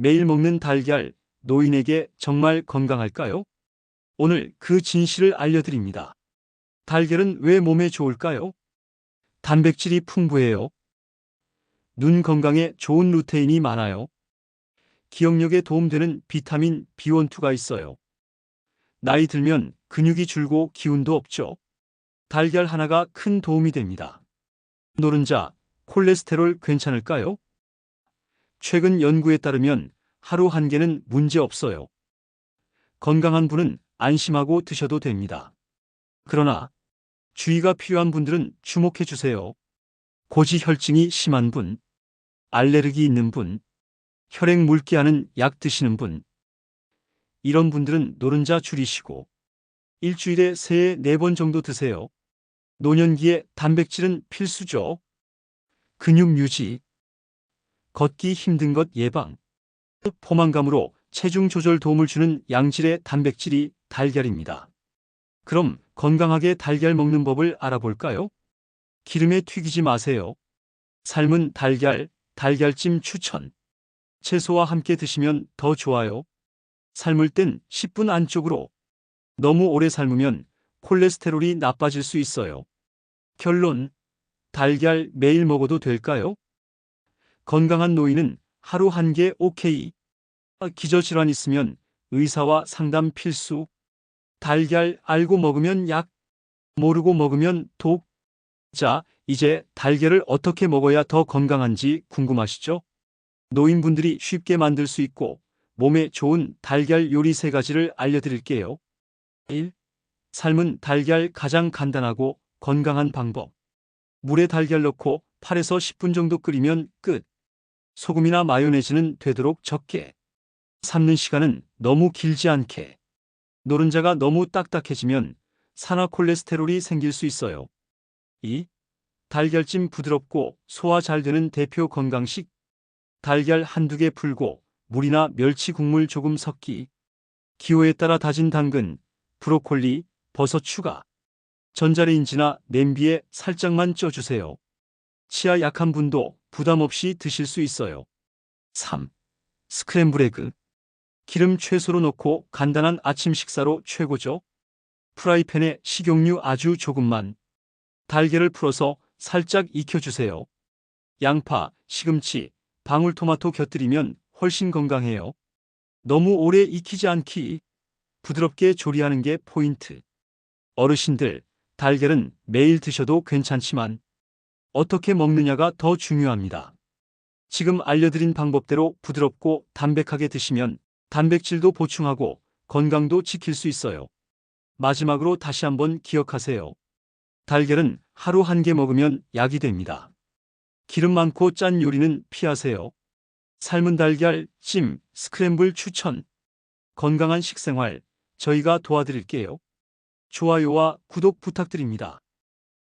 매일 먹는 달걀, 노인에게 정말 건강할까요? 오늘 그 진실을 알려드립니다. 달걀은 왜 몸에 좋을까요? 단백질이 풍부해요. 눈 건강에 좋은 루테인이 많아요. 기억력에 도움되는 비타민 B12가 있어요. 나이 들면 근육이 줄고 기운도 없죠. 달걀 하나가 큰 도움이 됩니다. 노른자, 콜레스테롤 괜찮을까요? 최근 연구에 따르면 하루 한 개는 문제 없어요. 건강한 분은 안심하고 드셔도 됩니다. 그러나 주의가 필요한 분들은 주목해 주세요. 고지 혈증이 심한 분, 알레르기 있는 분, 혈액 물기하는 약 드시는 분, 이런 분들은 노른자 줄이시고 일주일에 3, 4번 정도 드세요. 노년기에 단백질은 필수죠. 근육 유지, 걷기 힘든 것 예방, 포만감으로 체중 조절 도움을 주는 양질의 단백질이 달걀입니다. 그럼 건강하게 달걀 먹는 법을 알아볼까요? 기름에 튀기지 마세요. 삶은 달걀, 달걀찜 추천. 채소와 함께 드시면 더 좋아요. 삶을 땐 10분 안쪽으로. 너무 오래 삶으면 콜레스테롤이 나빠질 수 있어요. 결론. 달걀 매일 먹어도 될까요? 건강한 노인은 하루 한 개 오케이. 기저질환 있으면 의사와 상담 필수. 달걀 알고 먹으면 약, 모르고 먹으면 독. 자, 이제 달걀을 어떻게 먹어야 더 건강한지 궁금하시죠? 노인분들이 쉽게 만들 수 있고 몸에 좋은 달걀 요리 세 가지를 알려드릴게요. 1. 삶은 달걀 가장 간단하고 건강한 방법. 물에 달걀 넣고 8에서 10분 정도 끓이면 끝. 소금이나 마요네즈는 되도록 적게. 삶는 시간은 너무 길지 않게. 노른자가 너무 딱딱해지면 산화 콜레스테롤이 생길 수 있어요. 2. 달걀찜 부드럽고 소화 잘 되는 대표 건강식. 달걀 한두 개 풀고 물이나 멸치 국물 조금 섞기. 기호에 따라 다진 당근, 브로콜리, 버섯 추가. 전자레인지나 냄비에 살짝만 쪄주세요. 치아 약한 분도 부담 없이 드실 수 있어요. 3. 스크램블 에그. 기름 최소로 넣고 간단한 아침 식사로 최고죠. 프라이팬에 식용유 아주 조금만. 달걀을 풀어서 살짝 익혀주세요. 양파, 시금치, 방울토마토 곁들이면 훨씬 건강해요. 너무 오래 익히지 않기. 부드럽게 조리하는 게 포인트. 어르신들, 달걀은 매일 드셔도 괜찮지만 어떻게 먹느냐가 더 중요합니다. 지금 알려드린 방법대로 부드럽고 담백하게 드시면 단백질도 보충하고 건강도 지킬 수 있어요. 마지막으로 다시 한번 기억하세요. 달걀은 하루 한 개 먹으면 약이 됩니다. 기름 많고 짠 요리는 피하세요. 삶은 달걀, 찜, 스크램블 추천. 건강한 식생활, 저희가 도와드릴게요. 좋아요와 구독 부탁드립니다.